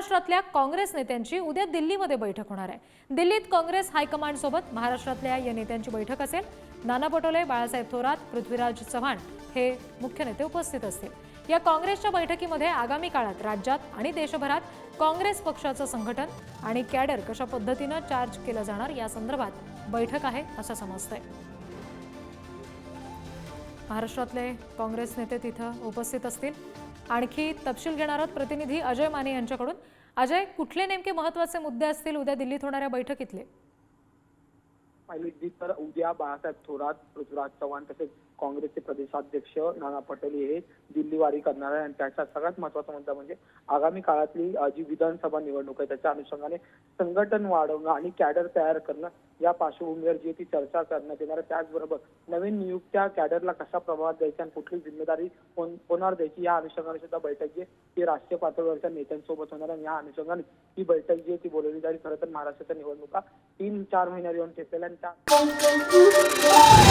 महाराष्ट्रातल्या काँग्रेस नेत्यांची उद्या दिल्लीमध्ये बैठक होणार आहे. दिल्लीत काँग्रेस हायकमांडसोबत महाराष्ट्रातल्या या नेत्यांची बैठक असेल. नाना पटोले बाळासाहेब थोरात पृथ्वीराज चव्हाण हे मुख्य नेते उपस्थित असतील. या काँग्रेसच्या बैठकीमध्ये आगामी काळात राज्यात आणि देशभरात काँग्रेस पक्षाचं संघटन आणि कॅडर कशा पद्धतीनं चार्ज केलं जाणार या संदर्भात बैठक आहे असं समजतंय. महाराष्ट्रातले काँग्रेस नेते तिथं उपस्थित असतील. आणखी तपशील घेणार आहोत. प्रतिनिधी अजय माने यांच्याकडून. अजय कुठले नेमके महत्त्वाचे मुद्दे असतील? उद्या दिल्लीत होणाऱ्या बैठकीतले. पहिली तर उद्या बाळासाहेब थोरात पृथ्वीराज चव्हाण तसेच काँग्रेसचे प्रदेशाध्यक्ष नाना पटेल हे दिल्लीवारी करणार आहे आणि त्याचा सगळ्यात महत्त्वाचा मुद्दा म्हणजे आगामी काळातली जी विधानसभा निवडणूक आहे त्याच्या अनुषंगाने संघटन वाढवणं आणि कॅडर तयार करणं या पार्श्वभूमीवर जी ती चर्चा करण्यात येणार आहे. त्याचबरोबर नवीन नियुक्त्या कॅडरला कशा प्रभावात द्यायच्या आणि कुठली जिम्मेदारी कोण कोणावर द्यायची या अनुषंगाने सुद्धा बैठक जी ती राष्ट्रीय पातळीवरच्या नेत्यांसोबत होणार आहे. आणि या अनुषंगाने ही बैठक जी आहे ती बोलवली जाईल. खरं तर महाराष्ट्राच्या निवडणुका तीन चार महिन्यावर येऊन ठेपलेल्या 讲